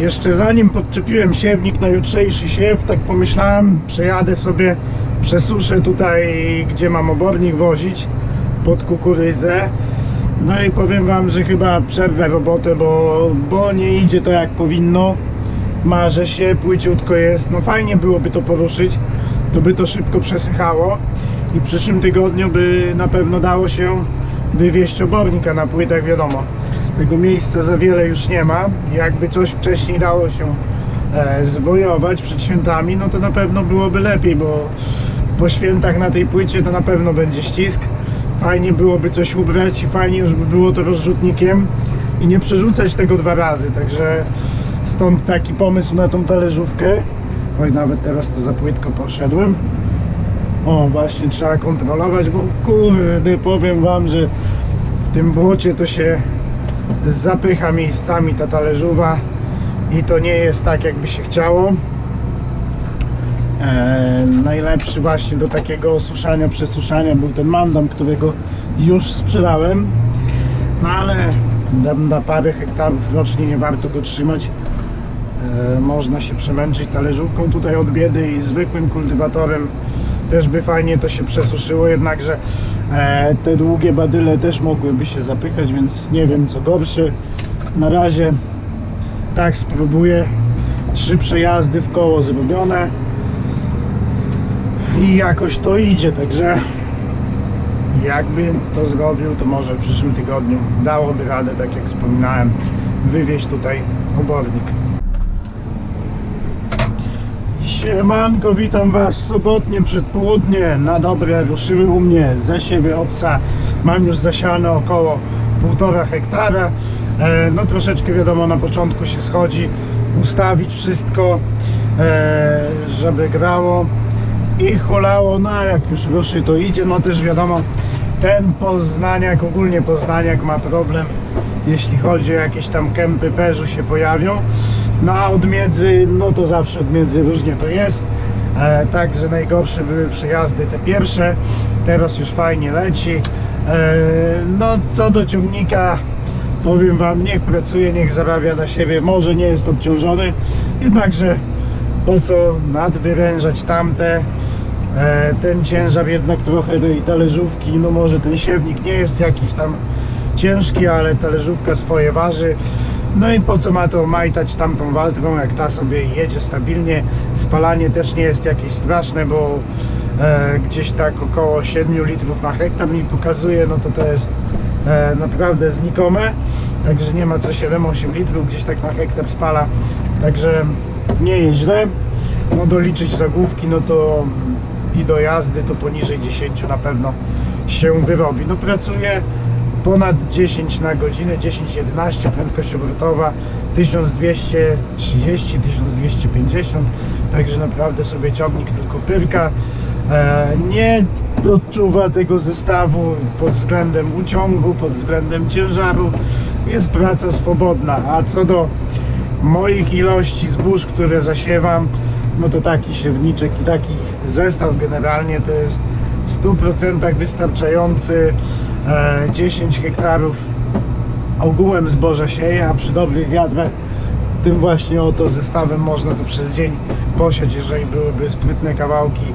Jeszcze zanim podczepiłem siewnik na jutrzejszy siew, tak pomyślałem, przejadę sobie, przesuszę tutaj, gdzie mam obornik wozić, pod kukurydzę. No i powiem Wam, że chyba przerwę robotę, bo, bo nie idzie to jak powinno. Marzę się, płyciutko jest. No fajnie byłoby to poruszyć, to by to szybko przesychało. I w przyszłym tygodniu by na pewno dało się wywieźć obornika na płytach, wiadomo. Tego miejsca za wiele już nie ma. Jakby coś wcześniej dało się e, zwojować przed świętami, no to na pewno byłoby lepiej, bo po świętach na tej płycie to na pewno będzie ścisk. Fajnie byłoby coś ubrać i fajnie już by było to rozrzutnikiem i nie przerzucać tego dwa razy, także stąd taki pomysł na tą talerzówkę. Oj, nawet teraz to za płytko poszedłem. O, właśnie trzeba kontrolować, bo kurde, powiem Wam, że w tym błocie to się zapycha miejscami ta talerzówa i to nie jest tak, jakby się chciało. E, najlepszy właśnie do takiego osuszania, przesuszania był ten mandam, którego już sprzedałem. No ale na, parę hektarów rocznie nie warto go trzymać. E, można się przemęczyć talerzówką tutaj od biedy i zwykłym kultywatorem też by fajnie to się przesuszyło, jednakże te długie badyle też mogłyby się zapykać, więc nie wiem co gorsze. Na razie tak spróbuję. Trzy przejazdy w koło zrobione i jakoś to idzie, także jakby to zrobił, to może w przyszłym tygodniu dałoby radę, tak jak wspominałem, wywieźć tutaj obornik. Siemanko, witam Was w sobotnie przedpołudnie. Na dobre ruszyły u mnie zasiewy owca. Mam już zasiane około 1,5 hektara. E, no troszeczkę wiadomo, na początku się schodzi, ustawić wszystko, e, żeby grało i hulało. No a jak już ruszy, to idzie. No też wiadomo, ten Poznaniak, ogólnie Poznaniak ma problem, jeśli chodzi o jakieś tam kępy perzu się pojawią. No a od miedzy, no to zawsze od miedzy różnie to jest. E, także najgorsze były przejazdy te pierwsze. Teraz już fajnie leci. E, no co do ciągnika, powiem Wam, niech pracuje, niech zarabia na siebie. Może nie jest obciążony, jednakże po co nadwyrężać tamte. E, ten ciężar jednak trochę tej talerzówki, no może ten siewnik nie jest jakiś tam ciężki, ale talerzówka swoje waży. No i po co ma to majtać tamtą waltrą, jak ta sobie jedzie stabilnie. Spalanie też nie jest jakieś straszne, bo e, gdzieś tak około 7 litrów na hektar mi pokazuje, no to to jest e, naprawdę znikome. Także nie ma co 7-8 litrów gdzieś tak na hektar spala. Także nie jest źle. No doliczyć zagłówki, no to i do jazdy to poniżej 10 na pewno się wyrobi. No pracuje ponad 10 na godzinę, 10-11, prędkość obrotowa 1230-1250, także naprawdę sobie ciągnik tylko pyrka. E, nie odczuwa tego zestawu pod względem uciągu, pod względem ciężaru. Jest praca swobodna, a co do moich ilości zbóż, które zasiewam, no to taki siewniczek i taki zestaw generalnie to jest w 100% wystarczający. E, 10 hektarów ogółem zboża sieje, a przy dobrych wiatrach tym właśnie oto zestawem można to przez dzień posiać, jeżeli byłyby sprytne kawałki.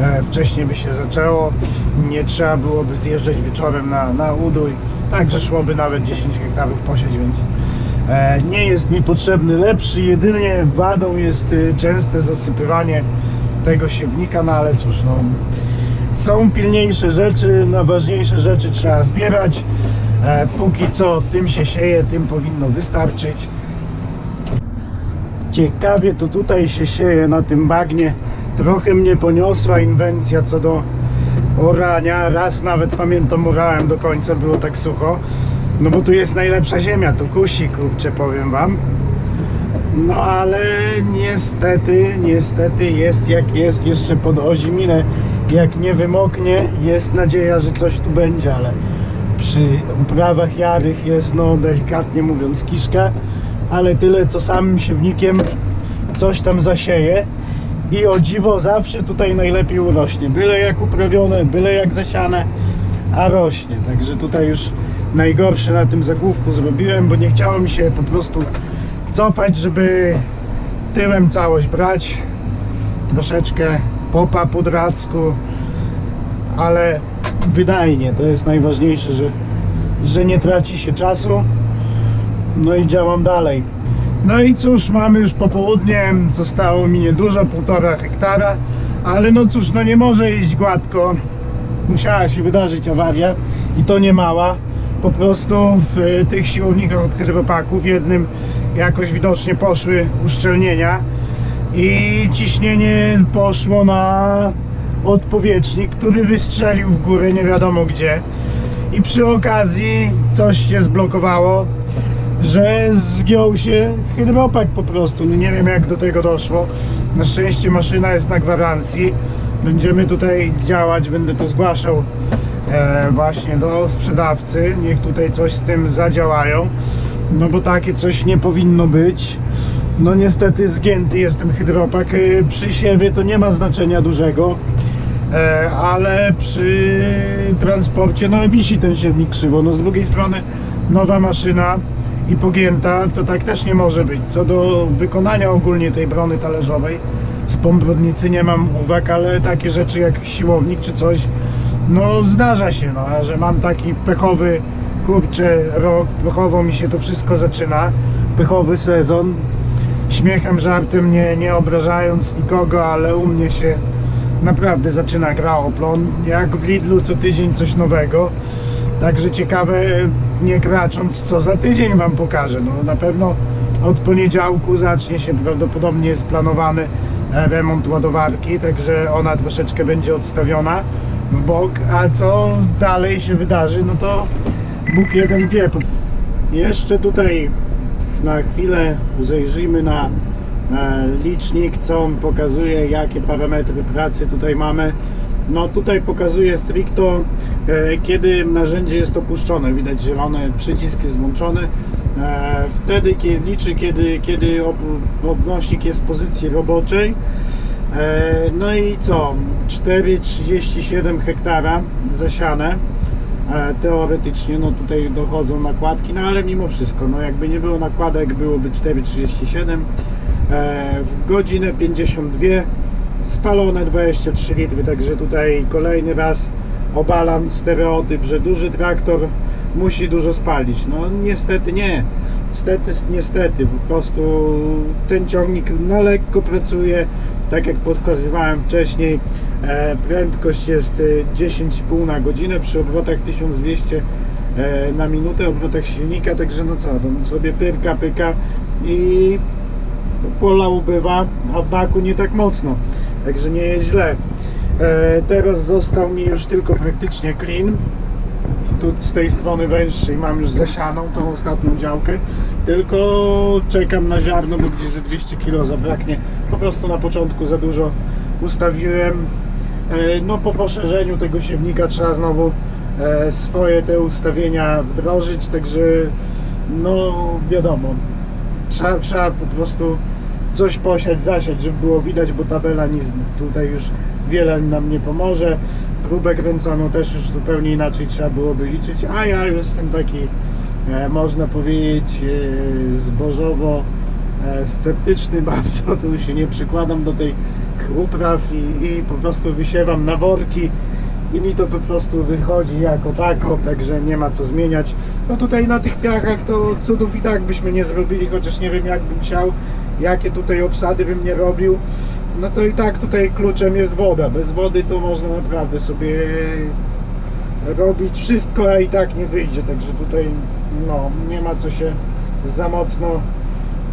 E, wcześniej by się zaczęło, nie trzeba byłoby zjeżdżać wieczorem na, na udój, także szłoby nawet 10 hektarów posiać, więc e, nie jest mi potrzebny lepszy, jedynie wadą jest y, częste zasypywanie tego siewnika, no ale cóż, no, są pilniejsze rzeczy, na ważniejsze rzeczy trzeba zbierać. E, póki co tym się sieje, tym powinno wystarczyć. Ciekawie to tutaj się sieje na tym bagnie. Trochę mnie poniosła inwencja co do orania. Raz nawet pamiętam orałem do końca, było tak sucho. No bo tu jest najlepsza ziemia, tu kusi, kurczę, powiem wam. No ale niestety, niestety jest jak jest jeszcze pod oziminę. Jak nie wymoknie, jest nadzieja, że coś tu będzie, ale przy uprawach jarych jest no delikatnie mówiąc kiszka, ale tyle co samym siewnikiem coś tam zasieje i o dziwo zawsze tutaj najlepiej urośnie. Byle jak uprawione, byle jak zasiane, a rośnie. Także tutaj już najgorsze na tym zagłówku zrobiłem, bo nie chciało mi się po prostu cofać, żeby tyłem całość brać. Troszeczkę popa po dracku, ale wydajnie, to jest najważniejsze, że, że nie traci się czasu. No i działam dalej. No i cóż, mamy już popołudnie, zostało mi niedużo, półtora hektara, ale no cóż, no nie może iść gładko. Musiała się wydarzyć awaria i to nie mała. Po prostu w e, tych siłownikach od hydropaków jednym jakoś widocznie poszły uszczelnienia i ciśnienie poszło na odpowietrznik, który wystrzelił w górę nie wiadomo gdzie. I przy okazji coś się zblokowało, że zgiął się hydropak po prostu. No nie wiem jak do tego doszło. Na szczęście maszyna jest na gwarancji. Będziemy tutaj działać, będę to zgłaszał e, właśnie do sprzedawcy. Niech tutaj coś z tym zadziałają. No bo takie coś nie powinno być. No niestety zgięty jest ten hydropak. E, Przy siewie to nie ma znaczenia dużego. E, ale przy transporcie no wisi ten siewnik krzywo. No z drugiej strony nowa maszyna i pogięta, to tak też nie może być. Co do wykonania ogólnie tej brony talerzowej z pombrodnicy nie mam uwag, ale takie rzeczy jak siłownik czy coś, no zdarza się, no, a że mam taki pechowy, kurczę, rok, pechowo mi się to wszystko zaczyna, pechowy sezon, śmiechem, żartem, nie, nie obrażając nikogo, ale u mnie się naprawdę zaczyna gra oplon, jak w Lidlu co tydzień coś nowego, Także ciekawe, nie kracząc, co za tydzień Wam pokażę. No, na pewno od poniedziałku zacznie się, prawdopodobnie jest planowany e, remont ładowarki, także ona troszeczkę będzie odstawiona w bok, a co dalej się wydarzy, no to Bóg jeden wie. Jeszcze tutaj na chwilę zajrzyjmy na licznik, co on pokazuje, jakie parametry pracy tutaj mamy. No tutaj pokazuje stricto e, kiedy narzędzie jest opuszczone. Widać zielony przycisk jest włączony. E, Wtedy kiedy liczy, kiedy, kiedy odnośnik jest w pozycji roboczej. E, No i co? 4,37 hektara zasiane. E, Teoretycznie no tutaj dochodzą nakładki, no ale mimo wszystko, no jakby nie było nakładek, byłoby 4,37 e, w godzinę 52 spalone 23 litry, także tutaj kolejny raz obalam stereotyp, że duży traktor musi dużo spalić. No niestety nie. Niestety, niestety, po prostu ten ciągnik na lekko pracuje, tak jak pokazywałem wcześniej, prędkość jest e, 10,5 na godzinę przy obrotach 1200 e, na minutę, obrotach silnika, także no co, to sobie pyrka, pyka i pola ubywa, a w baku nie tak mocno, także nie jest źle. E, teraz został mi już tylko praktycznie clean. Tu z tej strony węższej mam już zasianą tą ostatnią działkę, tylko czekam na ziarno, bo gdzieś ze 200 kg zabraknie. Po prostu na początku za dużo ustawiłem. E, No po poszerzeniu tego siewnika trzeba znowu e, swoje te ustawienia wdrożyć, także no wiadomo, trzeba, trzeba po prostu coś posiać, zasiać, żeby było widać, bo tabela nic tutaj już wiele nam nie pomoże. Próbę kręconą też już zupełnie inaczej trzeba byłoby liczyć, a ja jestem taki, e, można powiedzieć, zbożowo sceptyczny bardzo, to się nie przykładam do tej upraw i, i po prostu wysiewam na worki i mi to po prostu wychodzi jako tako, także nie ma co zmieniać. No tutaj na tych piachach to cudów i tak byśmy nie zrobili, chociaż nie wiem jak bym chciał, jakie tutaj obsady bym nie robił. No to i tak tutaj kluczem jest woda. Bez wody to można naprawdę sobie robić wszystko, a i tak nie wyjdzie. Także tutaj no, nie ma co się za mocno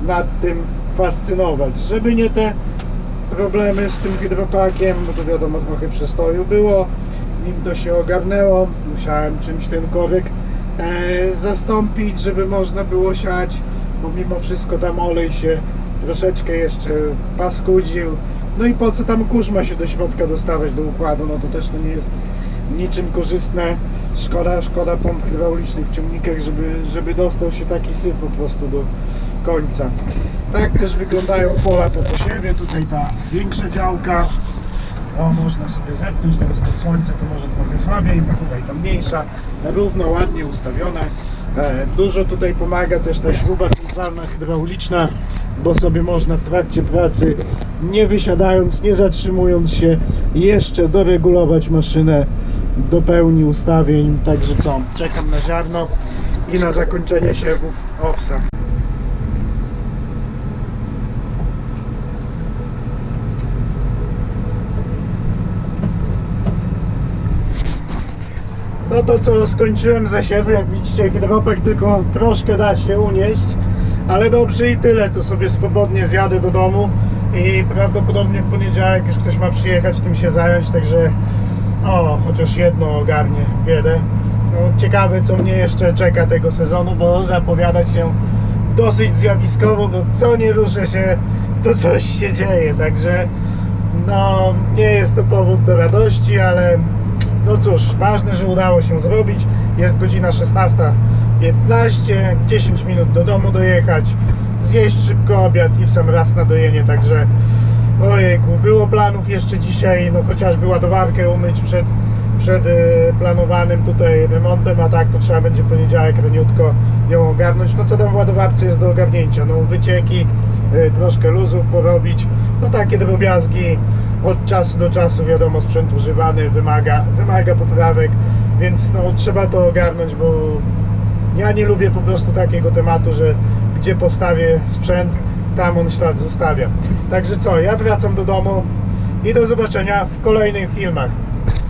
nad tym fascynować. Żeby nie te problemy z tym hydropakiem, bo to wiadomo trochę przestoju było, nim to się ogarnęło, musiałem czymś ten korek e, zastąpić, żeby można było siać, bo mimo wszystko tam olej się troszeczkę jeszcze paskudził. No i po co tam kurz ma się do środka dostawać do układu, no to też to nie jest niczym korzystne. Szkoda, szkoda pomp hydraulicznych w ciągnikach, żeby, żeby dostał się taki syf po prostu do końca. Tak też wyglądają pola po posiewie. Tutaj ta większa działka. O, można sobie zepnąć teraz pod słońce, to może trochę słabiej, bo tutaj ta mniejsza, równo, ładnie ustawione. E, Dużo tutaj pomaga też ta śruba centralna hydrauliczna, bo sobie można w trakcie pracy, nie wysiadając, nie zatrzymując się, jeszcze doregulować maszynę do pełni ustawień. Także co, czekam na ziarno i na zakończenie siewów owsa. No to co, skończyłem zasiewy, jak widzicie hydropek tylko troszkę da się unieść, ale dobrze i tyle, to sobie swobodnie zjadę do domu i prawdopodobnie w poniedziałek już ktoś ma przyjechać tym się zająć, także o, chociaż jedno ogarnie biedę. No, ciekawe co mnie jeszcze czeka tego sezonu, bo zapowiada się dosyć zjawiskowo, bo co nie ruszę się, to coś się dzieje, także no nie jest to powód do radości, ale no cóż, ważne, że udało się zrobić. Jest godzina 16.15, 10 minut do domu dojechać, zjeść szybko obiad i w sam raz na dojenie, także ojejku, było planów jeszcze dzisiaj, no chociażby ładowarkę umyć przed, przed e, planowanym tutaj remontem, a tak to trzeba będzie poniedziałek raniutko ją ogarnąć. No co tam w ładowarce jest do ogarnięcia? No wycieki, e, troszkę luzów porobić, no takie drobiazgi od czasu do czasu wiadomo sprzęt używany wymaga, wymaga poprawek, więc no, trzeba to ogarnąć, bo ja nie lubię po prostu takiego tematu, że gdzie postawię sprzęt, tam on ślad zostawia. Także co, ja wracam do domu i do zobaczenia w kolejnych filmach.